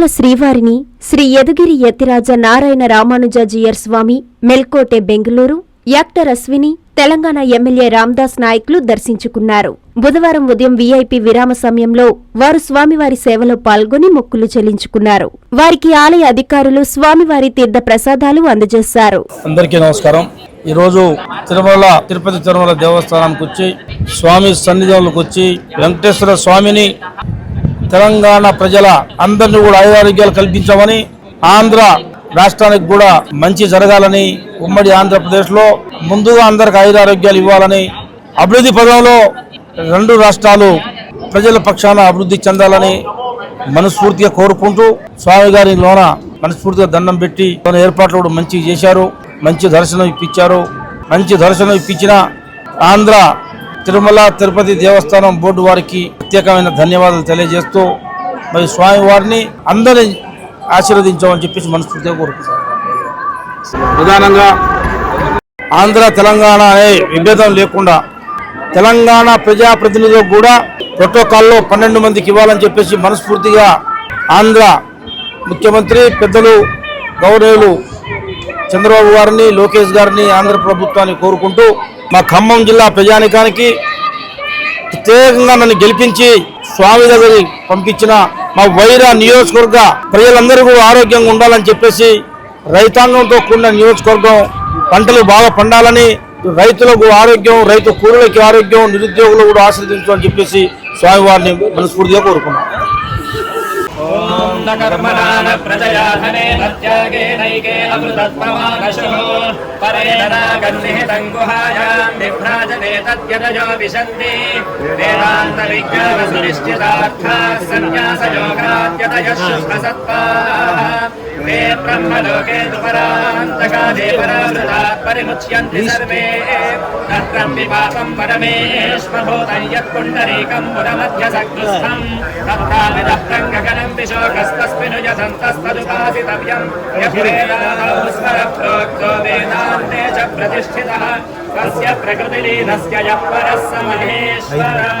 తిరుమల శ్రీవారిని Sri Yadugiri Yathiraja Narayana Ramanujajiyar Swami Melkote Bengaluru actor Ashwini Telangana MLA Ramdas నాయక్లు దర్శించుకున్నారు. బుధవారం ఉదయం వీఐపీ విరామ సమయంలో వారు స్వామివారి సేవలో పాల్గొని మొక్కులు చెల్లించుకున్నారు. వారికి ఆలయ అధికారులు స్వామివారి తీర్థ ప్రసాదాలు అందజేశారు. అందరికీ నమస్కారం. తిరుమల తిరుపతి తిరుమల దేవస్థానానికి వచ్చి స్వామి సన్నిధానంలోకి వచ్చి వెంకటేశ్వర స్వామిని తెలంగాణ ప్రజల అందరినీ కూడా ఆయురారోగ్యాలు కల్పించామని ఆంధ్ర రాష్ట్రానికి కూడా మంచి జరగాలని ఉమ్మడి ఆంధ్రప్రదేశ్లో ముందుగా అందరికి ఆయురారోగ్యాలు ఇవ్వాలని అభివృద్ధి పదంలో రెండు రాష్ట్రాలు ప్రజల పక్షాన అభివృద్ధి చెందాలని మనస్ఫూర్తిగా కోరుకుంటూ స్వామి గారి లోన మనస్ఫూర్తిగా దండం పెట్టి లోన ఏర్పాట్లు కూడా మంచిగా చేశారు మంచి దర్శనం ఇప్పించారు. మంచి దర్శనం ఇప్పించిన ఆంధ్ర తిరుమల తిరుపతి దేవస్థానం బోర్డు వారికి ప్రత్యేకమైన ధన్యవాదాలు తెలియజేస్తూ మరి స్వామి వారిని అందరిని ఆశీర్వదించామని చెప్పేసి మనస్ఫూర్తిగా కోరుకుంటున్నాను. ప్రధానంగా ఆంధ్ర తెలంగాణ అనే విభేదం లేకుండా తెలంగాణ ప్రజాప్రతినిధులకు కూడా ప్రోటోకాల్లో పన్నెండు మందికి ఇవ్వాలని చెప్పేసి మనస్ఫూర్తిగా ఆంధ్ర ముఖ్యమంత్రి పెద్దలు గౌరవులు చంద్రబాబు గారిని లోకేష్ గారిని ఆంధ్ర ప్రభుత్వాన్ని కోరుకుంటూ మా ఖమ్మం జిల్లా ప్రజానికానికి ప్రత్యేకంగా నన్ను గెలిపించి స్వామి దగ్గరికి పంపించిన మా వైరా నియోజకవర్గ ప్రజలందరూ కూడా ఆరోగ్యంగా ఉండాలని చెప్పేసి రైతాంగంతో కూడిన నియోజకవర్గం పంటలు బాగా పండాలని రైతులకు ఆరోగ్యం రైతు కూలీలకి ఆరోగ్యం నిరుద్యోగులు కూడా ఆశ్రదించు చెప్పేసి స్వామివారిని మనస్ఫూర్తిగా కోరుకున్నాం कर्मणान प्रजया धनेन त्यागेनैके अमृतत्वमानशुः परेण नागन्निहितम् गुहायाम् विभ्राजने तद्यतयो विशन्ति वेदान्तविज्ञानसुनिश्चितार्थाः सन्न्यासयोगाद्यतयः शुष्कसत्त्वाः ते ब्रह्मलोके तु परान्तकाले परावृतात् परिमुच्यन्ति सर्वे। तत्रम् विपापम् परमेश्वभूतम् यत्पुण्डरीकम् पुरमध्यसकृस्थम् तत्रामिदः प्रङ्गगणम् विशोकस्तस्मिन् यजन्तस्तदुपासितव्यम् वेदान्ते च प्रतिष्ठितः। तस्य प्रकृतिलीनस्य यः परः स महेश्वरः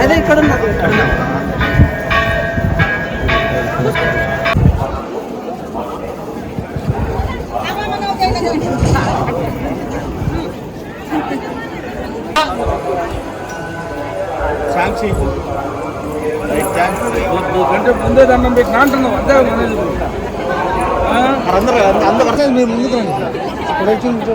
అదే ఇక్కడ ఉన్నా నీకంటే ముందే దండం పెట్టిన అంటున్నావు అంతే మనది అందరూ అందరూ వరుసగా మీరు ముందుకు రండి